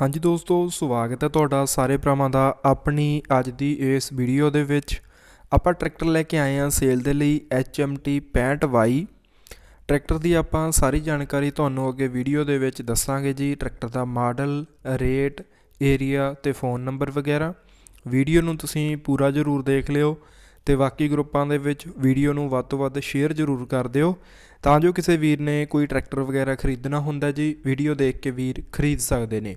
ਹਾਂਜੀ ਦੋਸਤੋ, ਸਵਾਗਤ ਹੈ ਤੁਹਾਡਾ ਸਾਰੇ ਭਰਾਵਾਂ ਦਾ ਆਪਣੀ ਅੱਜ ਦੀ ਇਸ ਵੀਡੀਓ ਦੇ ਵਿੱਚ। ਆਪਾਂ ਟਰੈਕਟਰ ਲੈ ਕੇ ਆਏ ਹਾਂ ਸੇਲ ਦੇ ਲਈ HMT 65Y ਟਰੈਕਟਰ ਦੀ ਆਪਾਂ ਸਾਰੀ ਜਾਣਕਾਰੀ ਤੁਹਾਨੂੰ ਅੱਗੇ ਵੀਡੀਓ ਦੇ ਵਿੱਚ ਦੱਸਾਂਗੇ ਜੀ। ਟਰੈਕਟਰ ਦਾ ਮਾਡਲ, ਰੇਟ, ਏਰੀਆ ਤੇ ਫੋਨ ਨੰਬਰ ਵਗੈਰਾ। ਵੀਡੀਓ ਨੂੰ ਤੁਸੀਂ ਪੂਰਾ ਜ਼ਰੂਰ ਦੇਖ ਲਿਓ ਤੇ ਬਾਕੀ ਗਰੁੱਪਾਂ ਦੇ ਵਿੱਚ ਵੀਡੀਓ ਨੂੰ ਵੱਧ ਤੋਂ ਵੱਧ ਸ਼ੇਅਰ ਜ਼ਰੂਰ ਕਰ ਦਿਓ। ਤਾਂ ਜੋ ਕਿਸੇ ਵੀਰ ਨੇ ਕੋਈ ਟਰੈਕਟਰ ਵਗੈਰਾ ਖਰੀਦਣਾ ਹੁੰਦਾ ਜੀ, ਵੀਡੀਓ ਦੇਖ ਕੇ ਵੀਰ ਖਰੀਦ ਸਕਦੇ ਨੇ।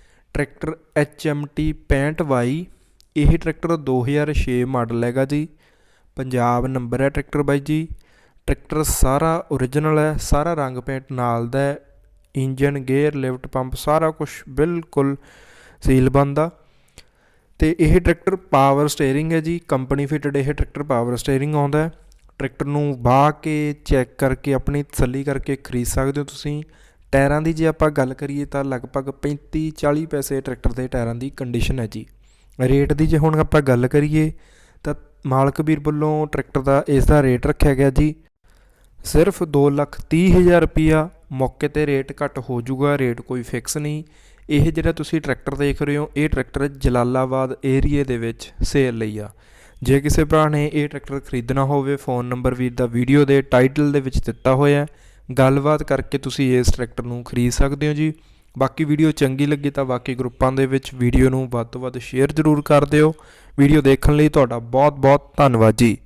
ਟਰੈਕਟਰ HMT 65Y ਇਹ ਟਰੈਕਟਰ 2006 ਮਾਡਲ ਹੈਗਾ ਜੀ। ਪੰਜਾਬ ਨੰਬਰ ਹੈ ਟਰੈਕਟਰ ਬਾਈ ਜੀ। ਟਰੈਕਟਰ ਸਾਰਾ ਓਰੀਜਨਲ ਹੈ, ਸਾਰਾ ਰੰਗ ਪੇਂਟ ਨਾਲ ਦਾ ਹੈ। ਇੰਜਨ ਗੇਅਰ ਲਿਫਟ ਪੰਪ ਸਾਰਾ ਕੁਝ ਬਿਲਕੁਲ ਸੀਲ ਬੰਦਾ ਤੇ ਇਹ ਟਰੈਕਟਰ ਪਾਵਰ ਸਟੀਅਰਿੰਗ ਹੈ ਜੀ। ਕੰਪਨੀ ਫਿਟਡ ਇਹ ਟਰੈਕਟਰ ਪਾਵਰ ਸਟੀਅਰਿੰਗ ਆਉਂਦਾ ਹੈ। ਟਰੈਕਟਰ ਨੂੰ ਬਾਹ ਕੇ ਚੈੱਕ ਕਰਕੇ, ਆਪਣੀ ਤਸੱਲੀ ਕਰਕੇ ਖਰੀਦ ਸਕਦੇ ਹੋ ਤੁਸੀਂ। ਟਾਇਰਾਂ ਦੀ ਜੇ ਆਪਾਂ ਗੱਲ ਕਰੀਏ ਤਾਂ ਲਗਭਗ 35 40 ਪੈਸੇ ਟਰੈਕਟਰ ਦੇ ਟਾਇਰਾਂ ਦੀ ਕੰਡੀਸ਼ਨ ਹੈ ਜੀ। ਰੇਟ ਦੀ ਜੇ ਹੁਣ ਆਪਾਂ ਗੱਲ ਕਰੀਏ ਤਾਂ ਮਾਲਕ ਵੀਰ ਵੱਲੋਂ ਟਰੈਕਟਰ ਦਾ ਇਸ ਦਾ ਰੇਟ ਰੱਖਿਆ ਗਿਆ ਜੀ। ਸਿਰਫ 2 ਲੱਖ 30 ਹਜ਼ਾਰ ਰੁਪਿਆ ਮੌਕੇ ਤੇ ਰੇਟ ਘੱਟ ਹੋ ਜਾਊਗਾ, ਰੇਟ ਕੋਈ ਫਿਕਸ ਨਹੀਂ। ਇਹ ਜਿਹੜਾ ਤੁਸੀਂ ਟਰੈਕਟਰ ਦੇਖ ਰਹੇ ਹੋ, ਇਹ ਟਰੈਕਟਰ ਜਲਾਲਾਬਾਦ ਏਰੀਏ ਦੇ ਵਿੱਚ ਸੇਲ ਲਈ ਆ। ਜੇ ਕਿਸੇ ਭਰਾ ਨੇ ਇਹ ਟਰੈਕਟਰ ਖਰੀਦਣਾ ਹੋਵੇ, ਫੋਨ ਨੰਬਰ ਵੀਰ ਦਾ ਵੀਡੀਓ ਦੇ ਟਾਈਟਲ ਦੇ ਵਿੱਚ ਦਿੱਤਾ ਹੋਇਆ ਹੈ। ਗੱਲਬਾਤ ਕਰਕੇ ਤੁਸੀਂ ਇਸ ਟਰੈਕਟਰ ਨੂੰ ਖਰੀਦ ਸਕਦੇ ਹੋ ਜੀ। ਬਾਕੀ ਵੀਡੀਓ ਚੰਗੀ ਲੱਗੀ ਤਾਂ ਬਾਕੀ ਗਰੁੱਪਾਂ ਦੇ ਵਿੱਚ ਵੀਡੀਓ ਨੂੰ ਵੱਧ ਤੋਂ ਵੱਧ ਸ਼ੇਅਰ ਜ਼ਰੂਰ ਕਰ ਦਿਓ। ਵੀਡੀਓ ਦੇਖਣ ਲਈ ਤੁਹਾਡਾ ਬਹੁਤ ਬਹੁਤ ਧੰਨਵਾਦ ਜੀ।